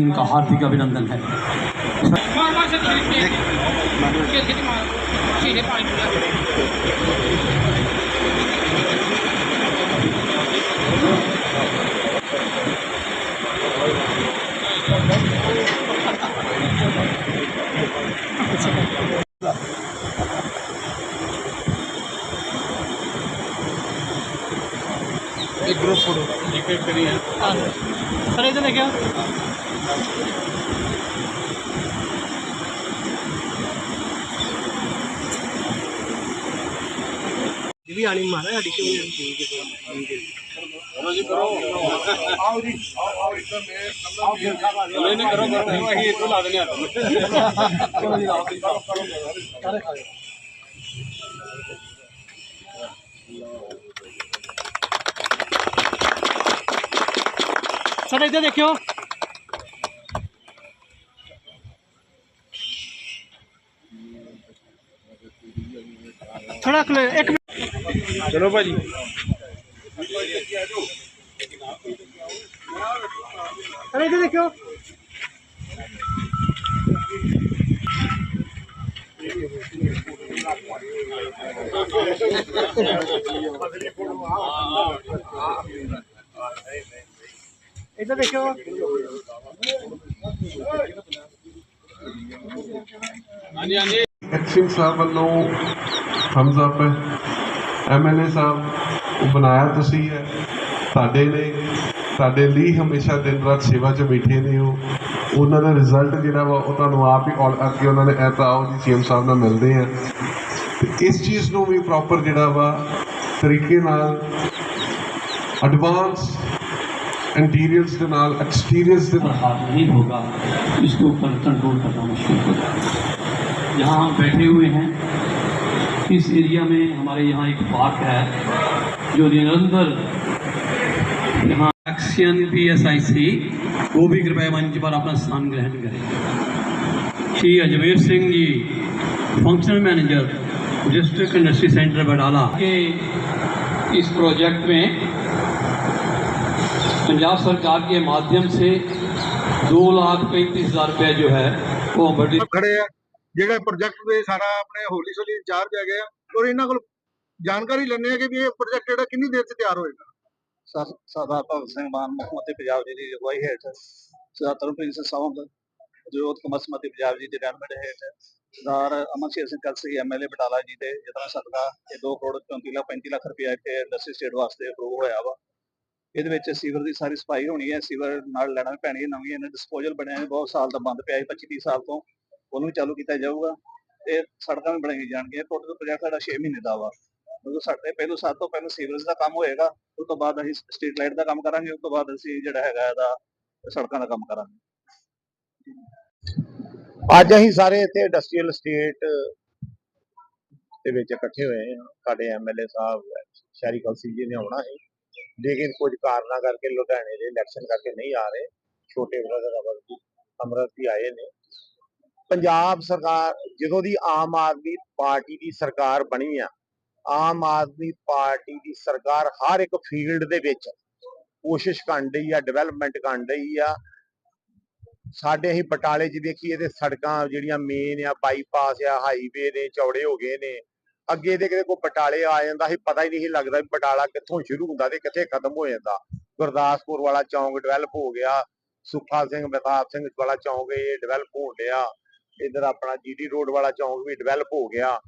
इनका हार्दिक अभिनंदन है ਮਾਰ ਮਾਰ ਸੇ ਛੇੜੇ ਛੇੜੇ ਮਾਰ ਛੇੜੇ ਪਾਣੀ ਪੂਰਾ ਸਰ ਇਧਰ ਦੇਖਿਓ ਇਹ ਵੀ ਆਣੀ ਮਾਰਾ ਸਾਡੀ ਕਿਉਂ ਨਹੀਂ ਠੀਕ ਹੈ ਠੀਕ ਹੈ ਸਰ ਇੱਧਰ ਦੇਖਿਓ। ਥੋੜਾ ਇੱਕ ਮਿੰਟ। ਚਲੋ ਭਾਜੀ। ਸਰ ਇੱਧਰ ਦੇਖਿਓ। ਇੱਧਰ ਦੇਖਿਓ। ਐਕਸ਼ਨ ਸਾਹਿਬ ਵੱਲੋਂ ਥੰਬਸ ਅਪ ਐਮਐਲਏ ਸਾਹਿਬ ਉਹ ਬਣਾਇਆ ਤੁਸੀਂ ਹੈ ਸਾਡੇ ਨੇ ਸਾਡੇ ਲਈ ਹਮੇਸ਼ਾ ਦਿਨ ਰਾਤ ਸੇਵਾ 'ਚ ਬੈਠੇ ਨੇ ਉਹ ਉਹਨਾਂ ਦਾ ਰਿਜ਼ਲਟ ਜਿਹੜਾ ਵਾ ਉਹ ਤੁਹਾਨੂੰ ਆਪ ਹੀ ਔਰ ਅੱਗੇ ਉਹਨਾਂ ਨੇ ਇਹ ਤਾਂ ਆਓ ਜੀ ਸੀਐਮ ਸਾਹਿਬ ਨਾਲ ਮਿਲਦੇ ਆ ਤੇ ਇਸ ਚੀਜ਼ ਨੂੰ ਵੀ ਪ੍ਰੋਪਰ ਜਿਹੜਾ ਵਾ ਤਰੀਕੇ ਨਾਲ ਐਡਵਾਂਸ ਇੰਟੀਰੀਅਰਸ ਦੇ ਨਾਲ ਐਕਸਟੀਰੀਅਰਸ ਦੇ पर हाथ नहीं होगा इसके ऊपर कंट्रोल करना मुश्किल होगा यहाँ हम बैठे हुए हैं इस एरिया में हमारे यहाँ एक पार्क है, जो निरंतर यहाँ action P S I C वो भी कृपया मंच पर अपना स्थान ग्रहण करें। Shri Ajmer Singh ji functional manager district industry centre Badala के इस प्रोजेक्ट में पंजाब सरकार के माध्यम से दो लाख पैंतीस हज़ार रुपये जो है, वो बड़ी खड़े हैं। ਜਿਹੜੇ ਪ੍ਰੋਜੈਕਟ ਦੇ ਸਾਰਾ ਆਪਣੇ ਹੋਲੀ ਸੋਲੀ ਇੰਚਾਰਜ ਹੈਗੇ ਆ, ਔਰ ਇਹਨਾਂ ਕੋਲ ਜਾਣਕਾਰੀ ਲੈਣੇ ਆ ਕਿ ਵੀ ਇਹ ਪ੍ਰੋਜੈਕਟ ਜਿਹੜਾ ਕਿੰਨੀ ਦੇਰ 'ਚ ਤਿਆਰ ਹੋਏਗਾ? ਸਰਦਾਰ ਭਗਤ ਸਿੰਘ ਮਾਨ, ਮੁੱਖ ਪੰਜਾਬ ਜੀ ਦੀ ਅਗਵਾਈ ਹੇਠ, ਸਰਦਾਰ ਤਰਨਪ੍ਰੀਤ ਸਿੰਘ ਸੌਂਗ, ਜੋਤ ਕੁਮਾਰ ਸਮਤੀ ਪੰਜਾਬ ਜੀ ਦੇ ਰਹਿਨਮਟ ਹੇਠ, ਸਰਦਾਰ ਅਮਨਸ਼ੇਰ ਸਿੰਘ ਕਲਸੀ ਐਮਐਲਏ ਬਟਾਲਾ ਜੀ ਦੇ, ਜਤਨਾ ਸਦਕਾ ਇਹ 2 ਕਰੋੜ 34 ਲੱਖ 35 ਲੱਖ ਰੁਪਇਆ ਇੱਥੇ ਇੰਡਸਟਰੀ ਸਟੇਟ ਵਾਸਤੇ ਅਪਰੂਵ ਹੋਇਆ ਵਾ। ਇਹਦੇ ਵਿੱਚ ਸੀਵਰ ਦੀ ਸਾਰੀ ਸਫ਼ਾਈ ਹੋਣੀ ਹੈ, ਸੀਵਰ ਨਾਲ ਲੈਣਾ ਪੈਣੀ ਹੈ, ਨਵੀਂ ਇਹਨਾਂ ਡਿਸਪੋਜ਼ਲ ਬਣਿਆ ਹੈ, ਬਹੁਤ ਸਾਲ ਦਾ ਬੰਦ ਪਿਆ ਹੈ 25 30 ਸਾਲ ਤੋਂ। ਉਹਨੂੰ ਵੀ ਚਾਲੂ ਕੀਤਾ ਜਾਊਗਾ। ਤੇ ਸੜਕਾਂ ਵੀ ਬਣਾਈਆਂ ਜਾਣਗੀਆਂ। ਟੋਟਲ ਪ੍ਰੋਜੈਕਟ ਸਾਡਾ 6 ਮਹੀਨੇ ਦਾ ਵਾ। ਕਿਉਂਕਿ ਸਾਡੇ ਪਹਿਲੋਂ ਸਭ ਤੋਂ ਪਹਿਲਾਂ ਸੀਵਰੇਜ ਦਾ ਕੰਮ ਹੋਏਗਾ। ਉਸ ਤੋਂ ਬਾਅਦ ਅਸੀਂ ਸਟਰੀਟ ਲਾਈਟ ਦਾ ਕੰਮ ਕਰਾਂਗੇ। ਉਸ ਤੋਂ ਬਾਅਦ ਅਸੀਂ ਜਿਹੜਾ ਹੈਗਾ ਇਹਦਾ ਸੜਕਾਂ ਦਾ ਕੰਮ ਕਰਾਂਗੇ। ਅੱਜ ਅਸੀਂ ਸਾਰੇ ਇੱਥੇ ਇੰਡਸਟਰੀਅਲ ਸਟੇਟ ਦੇ ਵਿੱਚ ਇਕੱਠੇ ਹੋਏ ਹਾਂ। ਸਾਡੇ ਐਮਐਲਏ ਸਾਹਿਬ, ਸ਼ਹਿਰੀ ਕੌਂਸਲ ਜੀ ਨੇ ਆਉਣਾ ਹੈ ਲੇਕਿਨ ਕੁਝ ਕਾਰਨਾਂ ਕਰਕੇ ਲੁਧਿਆਣੇ ਦੇ ਇਲੈਕਸ਼ਨ ਕਰਕੇ ਨਹੀਂ ਆ ਰਹੇ। ਛੋਟੇ ਬ੍ਰਦਰ ਅਮਰ ਅਮਰਤ ਵੀ ਆਏ ਨੇ। ਪੰਜਾਬ ਸਰਕਾਰ ਜਦੋਂ ਦੀ ਆਮ ਆਦਮੀ ਪਾਰਟੀ ਦੀ ਸਰਕਾਰ ਬਣੀ ਆ, ਆਮ ਆਦਮੀ ਪਾਰਟੀ ਦੀ ਸਰਕਾਰ ਹਰ ਇੱਕ ਫੀਲਡ ਦੇ ਵਿੱਚ ਕੋਸ਼ਿਸ਼ ਕਰਨ ਡਈ ਆ ਡਿਵੈਲਪਮੈਂਟ ਕਰਨ ਡਈ ਆ। ਸਾਡੇ ਅਸੀਂ ਬਟਾਲੇ 'ਚ ਦੇਖੀਏ ਤੇ ਸੜਕਾਂ ਜਿਹੜੀਆਂ ਮੇਨ ਆ ਬਾਈਪਾਸ ਆ ਹਾਈਵੇ ਨੇ, ਚੌੜੇ ਹੋ ਗਏ ਨੇ। ਅੱਗੇ ਦੇ ਕਿਤੇ ਕੋਈ ਬਟਾਲੇ ਆ ਜਾਂਦਾ ਸੀ ਪਤਾ ਹੀ ਨਹੀਂ ਲੱਗਦਾ ਵੀ ਬਟਾਲਾ ਕਿੱਥੋਂ ਸ਼ੁਰੂ ਹੁੰਦਾ ਤੇ ਕਿੱਥੇ ਖਤਮ ਹੋ ਜਾਂਦਾ। ਗੁਰਦਾਸਪੁਰ ਵਾਲਾ ਚੌਂਕ ਡਿਵੈਲਪ ਹੋ ਗਿਆ, ਸੁੱਖਾ ਸਿੰਘ ਮਹਿਤਾਬ ਸਿੰਘ ਵਾਲਾ ਚੌਂਕ ਇਹ ਡਿਵੈਲਪ ਹੋਣ ਗਿਆ ਇਧਰ ਆਪਣਾ ਜੀਟੀ ਰੋਡ ਵਾਲਾ ਚੌਂਕ ਵੀ ਡਿਵੈਲਪ ਹੋ ਗਿਆ।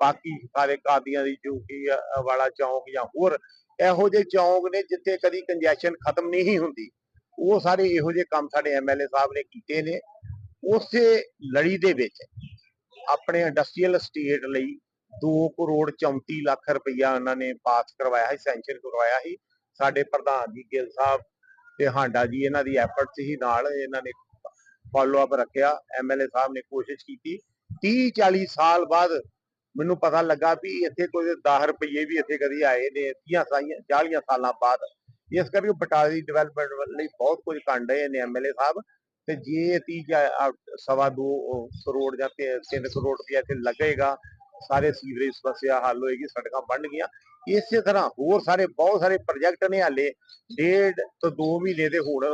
ਬਾਕੀ ਸਾਰੇ ਕਾਦੀਆਂ ਦੀ ਚੌਂਕੀ ਵਾਲਾ ਚੌਂਕ ਜਾਂ ਹੋਰ ਇਹੋ ਜਿਹੇ ਚੌਂਕ ਨੇ ਜਿੱਥੇ ਕਦੀ ਕੰਜੈਸ਼ਨ ਖਤਮ ਨਹੀਂ ਹੁੰਦੀ। ਉਹ ਸਾਰੇ ਇਹੋ ਜਿਹੇ ਕੰਮ ਸਾਡੇ ਐਮਐਲਏ ਸਾਹਿਬ ਨੇ ਕੀਤੇ ਨੇ। ਉਸੇ ਲੜੀ ਦੇ ਵਿੱਚ ਆਪਣੇ ਇੰਡਸਟਰੀਅਲ ਸਟੇਟ ਲਈ 2 ਕਰੋੜ 34 ਲੱਖ ਰੁਪਇਆ ਉਹਨਾਂ ਨੇ ਪਾਸ ਕਰਵਾਇਆ ਸੀ ਸੈਂਕਸ਼ਨ ਕਰਵਾਇਆ ਸੀ। ਸਾਡੇ ਪ੍ਰਧਾਨ ਜੀ ਗਿੱਲ ਸਾਹਿਬ ਤੇ ਹਾਂਡਾ ਜੀ, ਇਹਨਾਂ ਦੀ ਐਫਰਟ ਸੀ ਨਾਲ ਇਹਨਾਂ ਨੇ ਫਾਲੋ ਅਪ ਰੱਖਿਆ ਐਮਐਲਏ ਸਾਹਿਬ ਨੇ ਕੋਸ਼ਿਸ਼ ਕੀਤੀ। 30 40 ਸਾਲ ਬਾਅਦ ਮੈਨੂੰ ਪਤਾ ਲੱਗਾ ਵੀ ਇੱਥੇ ਕੋਈ 10 ਰੁਪਏ ਵੀ ਇੱਥੇ ਕਦੀ ਆਏ ਨੇ 30 ਸਾਈਆਂ 40 ਸਾਲਾਂ ਬਾਅਦ। ਇਸ ਕਰਕੇ ਬਟਾਲੇ ਦੀ ਡਿਵੈਲਪਮੈਂਟ ਲਈ ਬਹੁਤ ਕੁਝ ਕਰਨ ਡਏ ਨੇ ਐਮਐਲਏ ਸਾਹਿਬ। ਤੇ ਜੇ 30 ਸਵਾ ਦੋ ਕਰੋੜ ਜਾਂ 3 ਕਰੋੜ ਰੁਪਇਆ ਇੱਥੇ ਲੱਗੇਗਾ, ਸਾਰੇ ਸੀਵਰੇਜ ਸਮੱਸਿਆ ਹੱਲ ਹੋਏਗੀ, ਸੜਕਾਂ ਬਣ ਗਈਆਂ। ਇਸੇ ਤਰ੍ਹਾਂ ਹੋਰ ਸਾਰੇ ਬਹੁਤ ਸਾਰੇ ਪ੍ਰੋਜੈਕਟ ਨੇ ਹਾਲੇ। ਡੇਢ ਤੋਂ 2 ਮਹੀਨੇ ਦੇ ਹੁਣ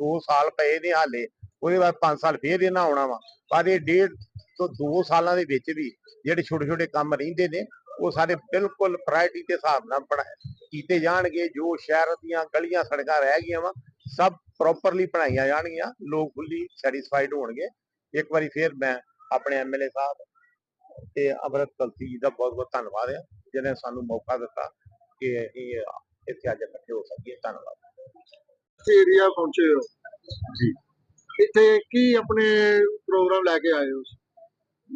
2 ਸਾਲ ਪਏ ਨੇ ਹਾਲੇ। ਉਹਦੇ ਬਾਅਦ 5 ਸਾਲ ਫੇਰ ਇਹਨਾਂ ਆਉਣਾ ਵਾ। ਪਰ ਇਹ ਡੇਢ ਤੋਂ 2 ਸਾਲਾਂ ਦੇ ਵਿੱਚ ਵੀ ਜਿਹੜੇ ਛੋਟੇ ਛੋਟੇ ਕੰਮ ਰਹਿੰਦੇ ਨੇ ਉਹ ਸਾਰੇ ਬਿਲਕੁਲ ਪ੍ਰਾਇੋਰਟੀ ਦੇ ਹਿਸਾਬ ਨਾਲ ਬਣਾ ਕੀਤੇ ਜਾਣਗੇ ਜੋ ਸ਼ਹਿਰ ਦੀਆਂ ਗਲੀਆਂ ਸੜਕਾਂ ਰਹਿ ਗਈਆਂ ਵਾ ਸਭ ਪ੍ਰੋਪਰਲੀ ਬਣਾਈਆਂ ਜਾਣਗੀਆਂ। ਲੋਕ ਫੁੱਲੀ ਸੈਟੀਸਫਾਈਡ ਹੋਣਗੇ। ਇੱਕ ਵਾਰੀ ਫੇਰ ਮੈਂ ਆਪਣੇ ਐਮਐਲਏ ਸਾਹਿਬ ਤੇ ਅਮਰਤ ਕਲਸੀ ਜੀ ਦਾ ਬਹੁਤ ਬਹੁਤ ਧੰਨਵਾਦ ਹੈ ਜਿਹਨੇ ਸਾਨੂੰ ਮੌਕਾ ਦਿੱਤਾ ਕਿ ਇਹ ਇੱਥੇ ਅੱਜ ਇਕੱਠੇ ਹੋ ਸਕੀਏ। ਧੰਨਵਾਦ। ਏਰੀਆ ਪਹੁੰਚੇ ਹੋ? ਜੀ। ਇੱਥੇ ਕੀ ਆਪਣੇ ਪ੍ਰੋਗਰਾਮ ਲੈ ਕੇ ਆਏ ਹੋ?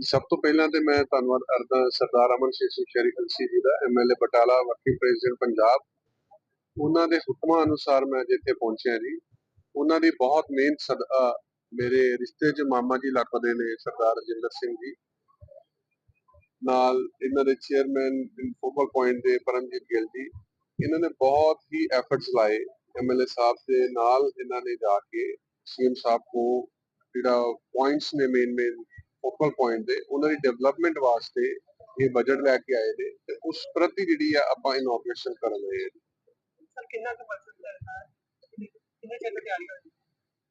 ਸਭ ਤੋਂ ਪਹਿਲਾਂ ਤੇ ਮੈਂ ਧੰਨਵਾਦ ਕਰਦਾ ਸਰਦਾਰ ਅਮਨ ਸਿੰਘ ਸ਼ੇਰੀ ਕਲਸੀ ਜੀ ਦਾ MLA Batala working president Punjab. ਉਹਨਾਂ ਦੇ ਹੁਕਮਾਂ ਅਨੁਸਾਰ ਮੈਂ ਅੱਜ ਪਹੁੰਚਿਆ ਜੀ। ਉਹਨਾਂ ਦੀ ਬਹੁਤ ਮਿਹਨਤ ਸਦਕਾ ਮੇਰੇ ਰਿਸ਼ਤੇ 'ਚ ਮਾਮਾ ਜੀ ਲੱਗਦੇ ਨੇ, ਸਰਦਾਰ ਰਜਿੰਦਰ ਸਿੰਘ ਜੀ। ਨਾਲ ਇਹਨਾਂ ਦੇ ਚੇਅਰਮੈਨ ਫੋਕਲ ਪੁਆਇੰਟ ਦੇ ਪਰਮਜੀਤ ਗਿੱਲ ਜੀ। ਇਹਨਾਂ ਨੇ ਬਹੁਤ ਹੀ ਐਫਰਟਸ ਲਾਏ ਐਮਐਲਏ ਸਾਹਿਬ ਦੇ ਨਾਲ, ਇਹਨਾਂ ਨੇ ਜਾ ਕੇ। ਸੀਐਮ ਸਾਹਿਬ ਕੋ ਜਿਹੜਾ ਪੁਆਇੰਟਸ ਨੇ ਮੇਨ ਮੇਨ ਫੋਕਲ ਪੁਆਇੰਟ ਦੇ ਉਹਨਾਂ ਦੀ ਡਿਵੈਲਪਮੈਂਟ ਵਾਸਤੇ ਇਹ ਬਜਟ ਲੈ ਕੇ ਆਏ ਨੇ ਤੇ ਉਸ ਪ੍ਰਤੀ ਜਿਹੜੀ ਆ ਆਪਾਂ ਇਨੋਗ੍ਰੇਸ਼ਨ ਕਰਨ ਰਹੇ ਹਾਂ। ਸਰ ਕਿੰਨਾ ਕੁ ਬਜਟ ਹੈ ਕਿੰਨੇ ਚਿਰ ਦੀ ਤਿਆਰੀ ਹੋਈ?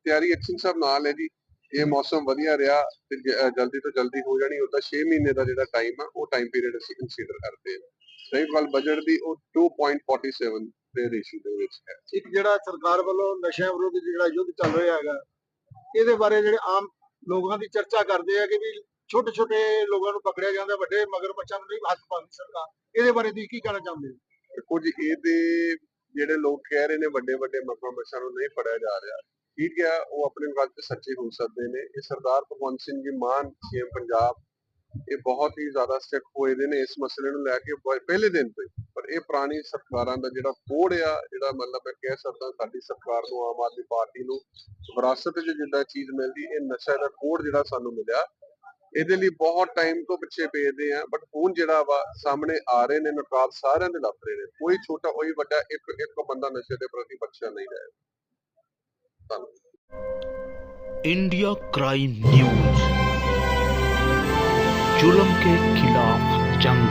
ਤਿਆਰੀ ਐਕਸ਼ਨ ਸਾਹਿਬ ਨਾਲ ਹੈ ਜੀ। ਇਹ ਮੌਸਮ ਵਧੀਆ ਰਿਹਾ ਤੇ ਜਲਦੀ ਤੋਂ ਜਲਦੀ ਹੋ ਜਾਣੀ ਉਹ ਤਾਂ 6 ਮਹੀਨੇ ਦਾ ਜਿਹੜਾ ਟਾਈਮ ਆ ਉਹ ਟਾਈਮ ਪੀਰੀਅਡ ਅਸੀਂ ਕੰਸੀਡਰ ਕਰਦੇ ਹਾਂ। ਰਹੀ ਗੱਲ ਬਜਟ ਦੀ ਉਹ 2.47 ਦੇ ਰੇਸ਼ੋ ਦੇ ਵਿੱਚ ਹੈ। ਇੱਕ ਜਿਹੜਾ ਸਰਕਾਰ ਵੱਲੋਂ ਨਸ਼ਿਆਂ ਵਿਰੁੱਧ ਜਿਹੜਾ ਯੁੱਧ ਚੱਲ ਰਿਹਾ ਹੈਗਾ ਇਹਦੇ ਬਾਰੇ ਜਿਹੜੇ ਆਮ ਲੋਕਾਂ ਦੀ ਚਰਚਾ ਕਰਦੇ ਆ ਕਿ ਵੀ ਛੋਟੇ ਛੋਟੇ ਲੋਕਾਂ ਨੂੰ ਪਕੜਿਆ ਜਾਂਦਾ ਵੱਡੇ ਮਗਰ ਬੱਚਾ ਨੂੰ ਨਹੀਂ ਹੱਥ ਪਾਉਂਦੀ ਸਰਕਾਰ। ਇਹਦੇ ਬਾਰੇ ਤੁਸੀਂ ਕੀ ਕਹਿਣਾ ਚਾਹੁੰਦੇ ਹੋ? ਕੁਝ ਇਹਦੇ ਜਿਹੜੇ ਲੋਕ ਕਹਿ ਰਹੇ ਨੇ ਵੱਡੇ ਵੱਡੇ ਮਕਮਸਾਂ ਨੂੰ ਨਹੀਂ ਫੜਿਆ ਜਾ ਰਿਹਾ ਠੀਕ ਹੈ ਉਹ ਆਪਣੇ ਗੱਲ ਤੇ ਸੱਚੇ ਹੋ ਸਕਦੇ ਨੇ। ਇਹ ਸਰਦਾਰ ਭਗਵੰਤ ਸਿੰਘ ਜੀ ਮਾਨ ਸੀਐਮ ਪੰਜਾਬ ਇਹ ਬਹੁਤ ਹੀ ਜ਼ਿਆਦਾ ਸਟਿਕ ਹੋਏ ਦੇ ਨੇ ਇਸ ਮਸਲੇ ਨੂੰ ਲੈ ਕੇ। ਪਹਿਲੇ ਦਿਨ ਤੋਂ ਹੀ। ਪਰ ਇਹ ਪੁਰਾਣੀ ਸਰਕਾਰਾਂ ਦਾ ਜਿਹੜਾ ਕੋਡ ਆ ਜਿਹੜਾ ਮਤਲਬ ਮੈਂ ਕਹਿ ਸਕਦਾ ਸਾਡੀ ਸਰਕਾਰ ਨੂੰ ਆਮ ਆਦਮੀ ਪਾਰਟੀ ਨੂੰ ਵਿਰਾਸਤ 'ਚ ਜਿੱਦਾਂ ਚੀਜ਼ ਮਿਲਦੀ ਇਹ ਨਸ਼ਾ ਦਾ ਕੋਡ ਜਿਹੜਾ ਸਾਨੂੰ ਮਿਲਿਆ ਇਹਦੇ ਲਈ ਬਹੁਤ ਟਾਈਮ ਤੋਂ ਪਿੱਛੇ ਪੇਦੇ ਆ ਬਟ ਹੁਣ ਜਿਹੜਾ ਵਾ ਸਾਹਮਣੇ ਆ ਰਹੇ ਨੇ ਨਕਾਬ ਸਾਰਿਆਂ ਦੇ ਲੱਭ ਰਹੇ ਨੇ ਕੋਈ ਛੋਟਾ ਕੋਈ ਵੱਡਾ ਇੱਕ ਇੱਕ ਬੰਦਾ ਨਸ਼ੇ ਦੇ ਪ੍ਰਤੀ ਬਖਸ਼ਿਆ ਨਹੀਂ ਜਾਏ ਧੰਨਵਾਦ इंडिया क्राइम न्यूज जुल्म के खिलाफ जंग